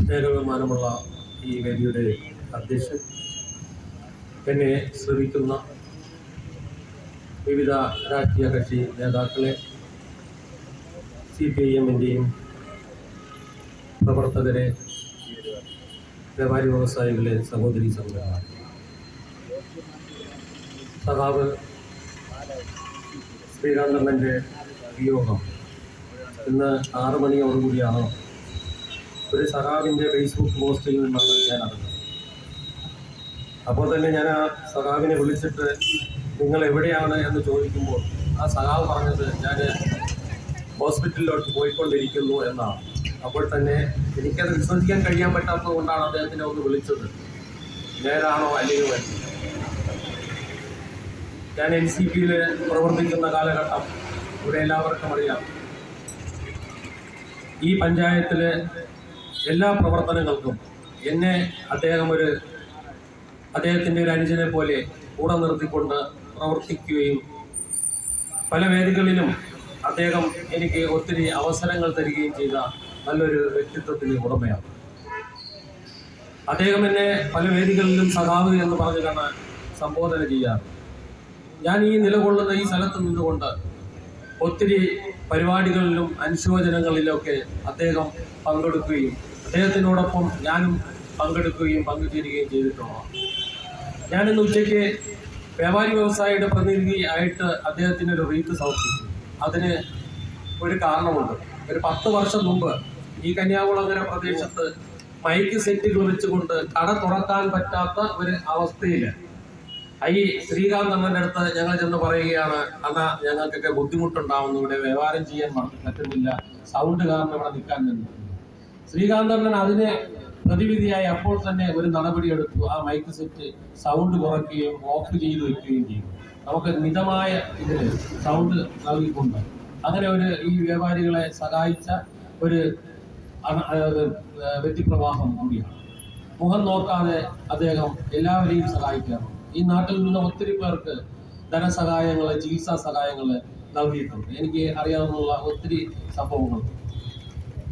സ്നേഹബഹുമാനമുള്ള ഈ വേദിയുടെ അധ്യക്ഷൻ എന്നെ ശ്രമിക്കുന്ന വിവിധ രാഷ്ട്രീയ കക്ഷി നേതാക്കളെ സി പി ഐ എമ്മിന്റെയും പ്രവർത്തകരെ വ്യാപാരി വ്യവസായികളെ സഹോദരി സഹോദരന്മാർ സഖാവ് ശ്രീകാന്തമ്മന്റെ വിയോഗം. ഇന്ന് ആറ് മണിയോടുകൂടിയാണ് ഒരു സഖാവിന്റെ ഫേസ്ബുക്ക് പോസ്റ്റിൽ നിന്നാണ് ഞാൻ അറിഞ്ഞത്. അപ്പോൾ തന്നെ ഞാൻ ആ സഖാവിനെ വിളിച്ചിട്ട് നിങ്ങൾ എവിടെയാണ്? എന്ന് ചോദിക്കുമ്പോൾ ആ സഖാവ് പറഞ്ഞത് ഞാൻ ഹോസ്പിറ്റലിലോട്ട് പോയിക്കൊണ്ടിരിക്കുന്നു എന്നാണ്. അപ്പോൾ തന്നെ എനിക്കത് വിശ്വസിക്കാൻ കഴിയാൻ പറ്റാത്തത് കൊണ്ടാണ് അദ്ദേഹത്തിനെ ഒന്ന് വിളിച്ചത്. നേരാണോ അല്ലെങ്കിൽ എന്ന്. ഞാൻ എൻ സി പിയിൽ പ്രവർത്തിക്കുന്ന കാലഘട്ടം ഇവിടെ എല്ലാവർക്കും അറിയാം. ഈ പഞ്ചായത്തിലെ എല്ലാ പ്രവർത്തനങ്ങൾക്കും എന്നെ അദ്ദേഹം ഒരു അദ്ദേഹത്തിന്റെ ഒരു അനുജനെ പോലെ കൂടെ നിർത്തിക്കൊണ്ട് പ്രവർത്തിക്കുകയും പല വേദികളിലും അദ്ദേഹം എനിക്ക് ഒത്തിരി അവസരങ്ങൾ തരികയും ചെയ്ത നല്ലൊരു വ്യക്തിത്വത്തിന് ഉടമയാണ്. അദ്ദേഹം എന്നെ പല വേദികളിലും സഖാവ് എന്ന് പറഞ്ഞു കണ്ട് സംബോധന ചെയ്യാറ് ഞാൻ ഈ നിലകൊള്ളുന്ന ഈ സ്ഥലത്ത് നിന്നുകൊണ്ട് ഒത്തിരി പരിപാടികളിലും അനുശോചനങ്ങളിലൊക്കെ അദ്ദേഹം പങ്കെടുക്കുകയും അദ്ദേഹത്തിനോടൊപ്പം ഞാനും പങ്കെടുക്കുകയും പങ്കുചേരുകയും ചെയ്തിട്ടുള്ളതാണ്. ഞാനിന്ന് ഉച്ചയ്ക്ക് വ്യാപാരി വ്യവസായിയുടെ പ്രതിനിധി ആയിട്ട് അദ്ദേഹത്തിന് ഒരു റീത്ത് സമർപ്പിച്ചു. അതിന് ഒരു കാരണമുണ്ട്. ഒരു പത്ത് വർഷം മുമ്പ് ഈ കന്യാകുളങ്ങര പ്രദേശത്ത് മൈക്ക് സെറ്റുകൾ വെച്ചുകൊണ്ട് കട തുറക്കാൻ പറ്റാത്ത ഒരു അവസ്ഥയിൽ ഈ ശ്രീകാന്ത് അമ്മന്റെ അടുത്ത് ഞങ്ങൾ ചെന്ന് പറയുകയാണ് അണ്ണാ ഞങ്ങൾക്കൊക്കെ ബുദ്ധിമുട്ടുണ്ടാവുന്നു. ഇവിടെ വ്യവഹാരം ചെയ്യാൻ പറ്റുന്നില്ല. സൗണ്ട് കാരണം ഇവിടെ നിൽക്കാൻ നിന്നു. ശ്രീകാന്ത് അമ്മൻ അതിനെ പ്രതിവിധിയായി അപ്പോൾ തന്നെ ഒരു നടപടി എടുത്തു. ആ മൈക്ക് സെറ്റ് സൗണ്ട് കുറയ്ക്കുകയും ഓഫ് ചെയ്ത് വെക്കുകയും ചെയ്തു. നമുക്ക് മിതമായ ഇതിൽ സൗണ്ട് നൽകിക്കൊണ്ട്. അങ്ങനെ ഒരു ഈ വ്യാപാരികളെ സഹായിച്ച ഒരു വ്യക്തിപ്രവാഹം കൂടിയാണ്. മുഖം നോക്കാതെ അദ്ദേഹം എല്ലാവരെയും സഹായിക്കാറുണ്ട് ഈ നാട്ടിൽ നിന്ന് ഒത്തിരി പേർക്ക് ധനസഹായങ്ങൾ ചികിത്സാ സഹായങ്ങൾ നൽകിയിട്ടുണ്ട്. എനിക്ക് അറിയാവുന്ന ഒത്തിരി സംഭവങ്ങളുണ്ട്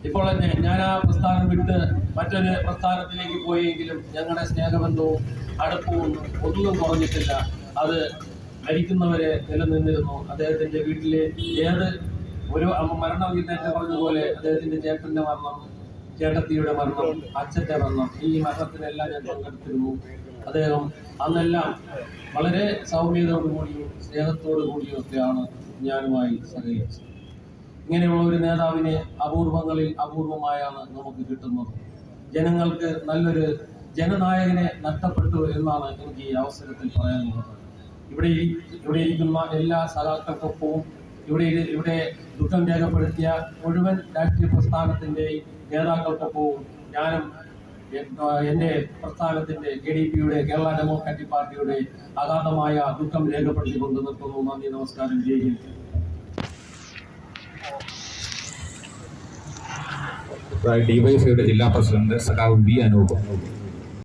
ഇപ്പോൾ ഞാൻ ആ പ്രസ്ഥാനം വിട്ട് മറ്റൊരു പ്രസ്ഥാനത്തിലേക്ക് പോയെങ്കിലും ഞങ്ങളുടെ സ്നേഹബന്ധവും അടുപ്പവും ഒന്നും കുറഞ്ഞിട്ടില്ല. അത് മരിക്കുന്നവരെ നിലനിന്നിരുന്നു. അദ്ദേഹത്തിന്റെ വീട്ടിലെ ഏത് ഒരു മരണം ഈ നേരത്തെ പറഞ്ഞതുപോലെ അദ്ദേഹത്തിന്റെ ചേട്ടന്റെ മരണം ചേട്ടത്തിയുടെ മരണം അച്ഛന്റെ മരണം ഈ മരണത്തിനെല്ലാം ഞാൻ പങ്കെടുത്തിരുന്നു. അദ്ദേഹം അന്നെല്ലാം വളരെ സൗമ്യതയോടു കൂടിയും സ്നേഹത്തോടു കൂടിയും ഒക്കെയാണ് ഞാനുമായി സഹകരിച്ചത്. ഇങ്ങനെയുള്ള ഒരു നേതാവിനെ അപൂർവങ്ങളിൽ അപൂർവമായാണ് നമുക്ക് കിട്ടുന്നത്. ജനങ്ങൾക്ക് നല്ലൊരു ജനനായകനെ നഷ്ടപ്പെട്ടു എന്നാണ് എനിക്ക് ഈ അവസരത്തിൽ പറയാനുള്ളത്. ഇവിടെ ഇവിടെ ഇരിക്കുന്ന എല്ലാ സഖാക്കൾക്കൊപ്പവും ഇവിടെ ഇവിടെ ദുഃഖം രേഖപ്പെടുത്തിയ മുഴുവൻ രാഷ്ട്രീയ പ്രസ്ഥാനത്തിന്റെയും നേതാക്കൾക്കൊപ്പവും ഞാനും എന്റെ പ്രസ്ഥാനത്തിന്റെ കെ ഡി പിയുടെ കേരള ഡെമോക്രാറ്റിക് പാർട്ടിയുടെ അഗാധമായ ദുഃഖം രേഖപ്പെടുത്തിക്കൊണ്ട് നിർത്തുന്നു. നന്ദി നമസ്കാരം. ജയിക്കുന്നു ഡിവൈഎഫ്ഐയുടെ ജില്ലാ പ്രസിഡന്റ് സഖാവ് ബി അനൂപ്.